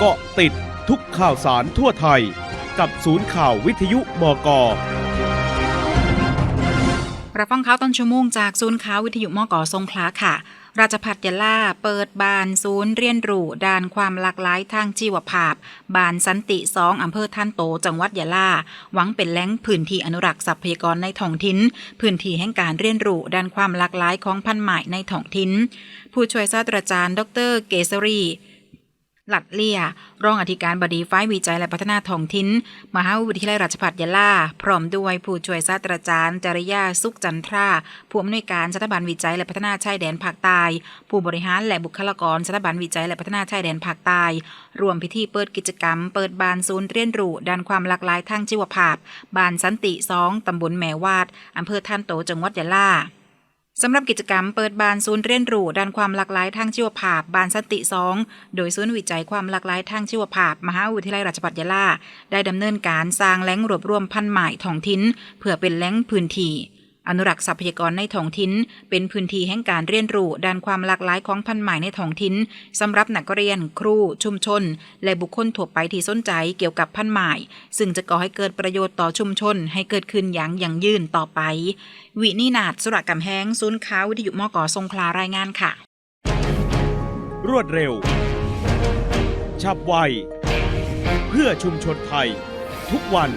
เกาะติดทุกข่าวสารทั่วไทย กับศูนย์ข่าววิทยุบกรับฟังข่าวต้นชั่วโมงจากศูนย์ข่าววิทยุมกสงขลาค่ะ ราชพัฒยะลาเปิดบานศูนย์เรียนรู้ด้านความหลากหลายทางชีวภาพ บานสันติสองอำเภอท่านโต จังหวัดยะลา หวังเป็นแหล่งพื้นที่อนุรักษ์ทรัพยากรในท้องถิ่น พื้นที่แห่งการเรียนรู้ด้านความหลากหลายของพันธุ์ไม้ในท้องถิ่น ผู้ช่วยศาสตราจารย์ ดร เกษรี หลัดเลีย รองอธิการบดีฝ่ายวิจัยและพัฒนาท้องถิ่นมหาวิทยาลัยราชภัฏยะลา พร้อมด้วยผู้ช่วยศาสตราจารย์ จริยาสุขจันทรา ผู้อำนวยการสถาบันวิจัยและพัฒนาชายแดนภาคใต้ ผู้บริหารและบุคลากรสถาบันวิจัยและพัฒนาชายแดนภาคใต้ รวมพิธีเปิดกิจกรรม เปิดบานศูนย์เรียนรู้ด้านความหลากหลายทางชีวภาพ บานสันติสองตำบลแมวาดอำเภอท่านโตจังหวัดยะลา สำหรับกิจกรรมเปิดบานศูนย์เรียนรู้ด้านความหลากหลายทางชีวภาพ บานสันติสองโดยศูนย์วิจัยความหลากหลายทางชีวภาพ มหาวิทยาลัยราชภัฏยะลา ได้ดำเนินการสร้างแหล่งรวบรวมพันธุ์ไม้ท้องถิ่นเพื่อเป็นแหล่งพื้นที่ อนุรักษ์ทรัพยากรในท้องถิ่นเป็นพื้นที่แห่งการเรียนรู้ด้านความหลากหลายของพันธุ์ไม้ในท้องถิ่นสำหรับนักเรียน ครู ชุมชน และบุคคลทั่วไปที่สนใจเกี่ยวกับพันธุ์ไม้ซึ่งจะก่อให้เกิดประโยชน์ต่อชุมชน ให้เกิดขึ้นอย่างยั่งยืนต่อไป วินีนาฏสุรกำแหงศูนย์ข่าววิทยุมกสงขลารายงานค่ะ รวดเร็ว ฉับไว เพื่อชุมชนไทย ทุกวัน